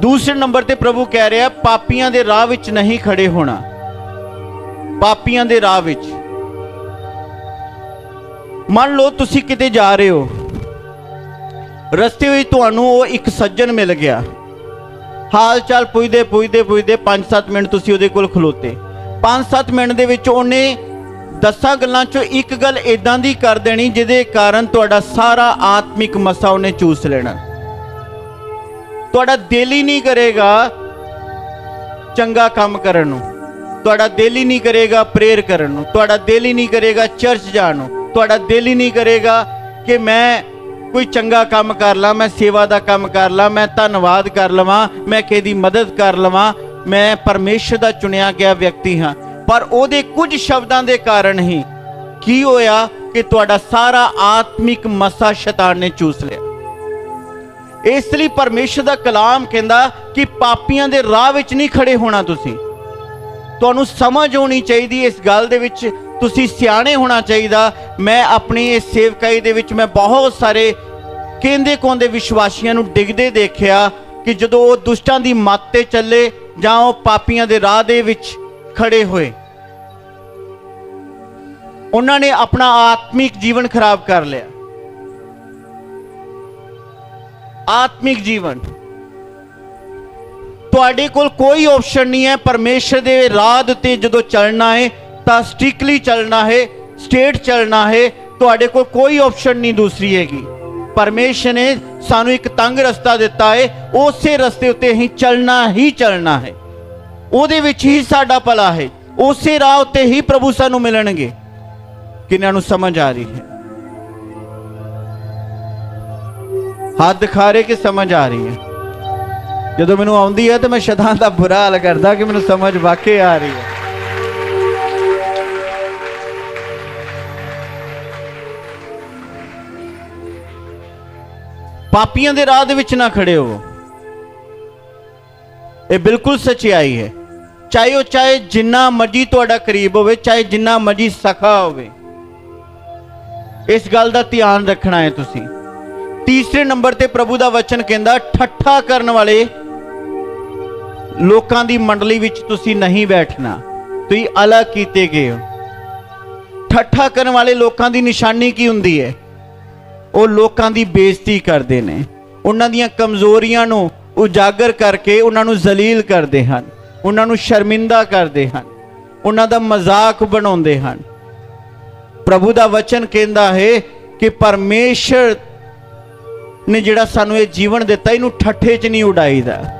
ਦੂਸਰੇ ਨੰਬਰ ਤੇ ਪ੍ਰਭੂ ਕਹਿ ਰਿਹਾ, ਪਾਪੀਆਂ ਦੇ ਰਾਹ ਵਿੱਚ ਨਹੀਂ ਖੜੇ ਹੋਣਾ। ਪਾਪੀਆਂ ਦੇ ਰਾਹ ਵਿੱਚ। ਮੰਨ ਲਓ ਤੁਸੀਂ ਕਿਤੇ ਜਾ ਰਹੇ ਹੋ। ਰਸਤੇ ਵਿੱਚ ਤੁਹਾਨੂੰ ਉਹ ਇੱਕ ਸੱਜਣ ਮਿਲ ਗਿਆ। ਹਾਲ ਚਾਲ ਪੁੱਛਦੇ ਪੁੱਛਦੇ ਪੁੱਛਦੇ 5-7 ਮਿੰਟ ਤੁਸੀਂ ਉਹਦੇ ਕੋਲ ਖਲੋਤੇ। 5-7 ਮਿੰਟ ਦੇ ਵਿੱਚ ਉਹਨੇ ਦਸਾਂ ਗੱਲਾਂ ਚੋਂ ਇੱਕ ਗੱਲ ਇਦਾਂ ਦੀ ਕਰ ਦੇਣੀ, ਜਿਹਦੇ ਕਾਰਨ ਤੁਹਾਡਾ ਸਾਰਾ ਆਤਮਿਕ ਮਸਾ ਉਹਨੇ ਚੂਸ ਲੈਣਾ। ਤੁਹਾਡਾ ਦਿਲ ਹੀ ਨਹੀਂ ਕਰੇਗਾ ਚੰਗਾ ਕੰਮ ਕਰਨ ਨੂੰ। ਤੁਹਾਡਾ ਦਿਲ ਹੀ ਨਹੀਂ ਕਰੇਗਾ ਪ੍ਰੇਅਰ ਕਰਨ ਨੂੰ। ਤੁਹਾਡਾ ਦਿਲ ਹੀ ਨਹੀਂ ਕਰੇਗਾ ਚਰਚ ਜਾਣ ਨੂੰ। ਤੁਹਾਡਾ ਦਿਲ ਹੀ ਨਹੀਂ ਕਰੇਗਾ ਕਿ ਮੈਂ ਕੋਈ ਚੰਗਾ ਕੰਮ ਕਰ ਲਾਂ, ਮੈਂ ਸੇਵਾ ਦਾ ਕੰਮ ਕਰ ਲਾਂ, ਮੈਂ ਧੰਨਵਾਦ ਕਰ ਲਵਾਂ, ਮੈਂ ਕਿਹਦੀ ਮਦਦ ਕਰ ਲਵਾਂ, ਮੈਂ ਪਰਮੇਸ਼ਰ ਦਾ ਚੁਣਿਆ ਗਿਆ ਵਿਅਕਤੀ ਹਾਂ। ਪਰ ਉਹਦੇ ਕੁਝ ਸ਼ਬਦਾਂ ਦੇ ਕਾਰਨ ਹੀ ਕੀ ਹੋਇਆ ਕਿ ਤੁਹਾਡਾ ਸਾਰਾ ਆਤਮਿਕ ਮਸਾ ਸ਼ੈਤਾਨ ਨੇ ਚੂਸ ਲਿਆ। ਇਸ ਲਈ ਪਰਮੇਸ਼ਰ ਦਾ ਕਲਾਮ ਕਹਿੰਦਾ ਕਿ ਪਾਪੀਆਂ ਦੇ ਰਾਹ ਵਿੱਚ ਨਹੀਂ ਖੜੇ ਹੋਣਾ ਤੁਸੀਂ। ਤੁਹਾਨੂੰ ਸਮਝ ਹੋਣੀ ਚਾਹੀਦੀ ਇਸ ਗੱਲ ਦੇ ਵਿੱਚ। ਤੁਸੀਂ ਸਿਆਣੇ ਹੋਣਾ ਚਾਹੀਦਾ। ਮੈਂ ਆਪਣੀ ਇਸ ਸੇਵਕਾਈ ਦੇ ਵਿੱਚ ਮੈਂ ਬਹੁਤ ਸਾਰੇ ਕਹਿੰਦੇ ਕੋਂਦੇ ਵਿਸ਼ਵਾਸੀਆਂ ਨੂੰ ਡਿੱਗਦੇ ਦੇਖਿਆ ਕਿ ਜਦੋਂ ਉਹ ਦੁਸ਼ਟਾਂ ਦੀ ਮੱਤ ਤੇ ਚੱਲੇ ਜਾਂ ਉਹ ਪਾਪੀਆਂ ਦੇ ਰਾਹ ਦੇ ਵਿੱਚ ਖੜੇ ਹੋਏ। ਉਹਨਾਂ ਨੇ ਆਪਣਾ ਆਤਮਿਕ ਜੀਵਨ ਖਰਾਬ ਕਰ ਲਿਆ। ਆਤਮਿਕ ਜੀਵਨ। ਤੁਹਾਡੇ ਕੋਲ ਕੋਈ ਆਪਸ਼ਨ ਨਹੀਂ ਹੈ। ਪਰਮੇਸ਼ਰ ਦੇ ਰਾਹ ਦੇ ਉੱਤੇ ਜਦੋਂ ਚੱਲਣਾ ਹੈ, ਤਾਂ ਸਟ੍ਰਿਕਟਲੀ ਚੱਲਣਾ ਹੈ ਸਟੇਟ ਚੱਲਣਾ ਹੈ, ਤੁਹਾਡੇ ਕੋਲ ਕੋਈ ਆਪਸ਼ਨ ਨਹੀਂ ਦੂਸਰੀ ਹੈਗੀ। ਪਰਮੇਸ਼ਰ ਨੇ ਸਾਨੂੰ ਇੱਕ ਤੰਗ ਰਸਤਾ ਦਿੱਤਾ ਹੈ। ਉਸੇ ਰਸਤੇ ਉੱਤੇ ਹੀ ਚੱਲਣਾ ਹੀ ਚੱਲਣਾ ਹੈ। ਉਹਦੇ ਵਿੱਚ ਹੀ ਸਾਡਾ ਭਲਾ ਹੈ। ਉਸੇ ਰਾਹ ਉੱਤੇ ਹੀ ਪ੍ਰਭੂ ਸਾਨੂੰ ਮਿਲਣਗੇ। ਕਿੰਨਾਂ ਨੂੰ ਸਮਝ ਆ ਰਹੀ ਹੈ? ਹੱਥ ਦਿਖਾ ਰਹੇ ਕਿ ਸਮਝ ਆ ਰਹੀ ਹੈ। ਜਦੋਂ ਮੈਨੂੰ ਆਉਂਦੀ ਹੈ ਤਾਂ ਮੈਂ ਸ਼ੈਤਾਨ ਦਾ ਬੁਰਾ ਹਾਲ ਕਰਦਾ ਕਿ ਮੈਨੂੰ ਸਮਝ ਵਾਕਈ ਆ ਰਹੀ ਹੈ। ਪਾਪੀਆਂ ਦੇ ਰਾਹ ਦੇ ਵਿੱਚ ਨਾ ਖੜੇ ਹੋਵੋ। ਇਹ ਬਿਲਕੁਲ ਸੱਚਾਈ ਹੈ। ਚਾਹੇ ਉਹ ਚਾਹੇ ਜਿੰਨਾ ਮਰਜ਼ੀ ਤੁਹਾਡਾ ਕਰੀਬ ਹੋਵੇ, ਚਾਹੇ ਜਿੰਨਾ ਮਰਜ਼ੀ ਸਖਾ ਹੋਵੇ। ਇਸ ਗੱਲ ਦਾ ਧਿਆਨ ਰੱਖਣਾ ਹੈ ਤੁਸੀਂ। ਤੀਸਰੇ ਨੰਬਰ ਤੇ ਪ੍ਰਭੂ ਦਾ ਵਚਨ ਕਹਿੰਦਾ, ਠੱਠਾ ਕਰਨ ਵਾਲੇ ਲੋਕਾਂ ਦੀ ਮੰਡਲੀ ਵਿੱਚ ਤੁਸੀਂ ਨਹੀਂ ਬੈਠਣਾ। ਤੁਸੀਂ ਅਲੱਗ ਕੀਤੇ ਗਏ ਹੋ। ਠੱਠਾ ਕਰਨ ਵਾਲੇ ਲੋਕਾਂ ਦੀ ਨਿਸ਼ਾਨੀ ਕੀ ਹੁੰਦੀ ਹੈ? ਉਹ ਲੋਕਾਂ ਦੀ ਬੇਇੱਜ਼ਤੀ ਕਰਦੇ ਨੇ। ਉਹਨਾਂ ਦੀਆਂ ਕਮਜ਼ੋਰੀਆਂ ਨੂੰ ਉਜਾਗਰ ਕਰਕੇ ਉਹਨਾਂ ਨੂੰ ਜ਼ਲੀਲ ਕਰਦੇ ਹਨ। ਉਹਨਾਂ ਨੂੰ ਸ਼ਰਮਿੰਦਾ ਕਰਦੇ ਹਨ। ਉਹਨਾਂ ਦਾ ਮਜ਼ਾਕ ਬਣਾਉਂਦੇ ਹਨ। ਪ੍ਰਭੂ ਦਾ ਵਚਨ ਕਹਿੰਦਾ ਹੈ ਕਿ ਪਰਮੇਸ਼ਰ ਨੇ ਜਿਹੜਾ ਸਾਨੂੰ ਇਹ ਜੀਵਨ ਦਿੱਤਾ ਇਹਨੂੰ ਠੱਠੇ 'ਚ ਨਹੀਂ ਉਡਾਈਦਾ।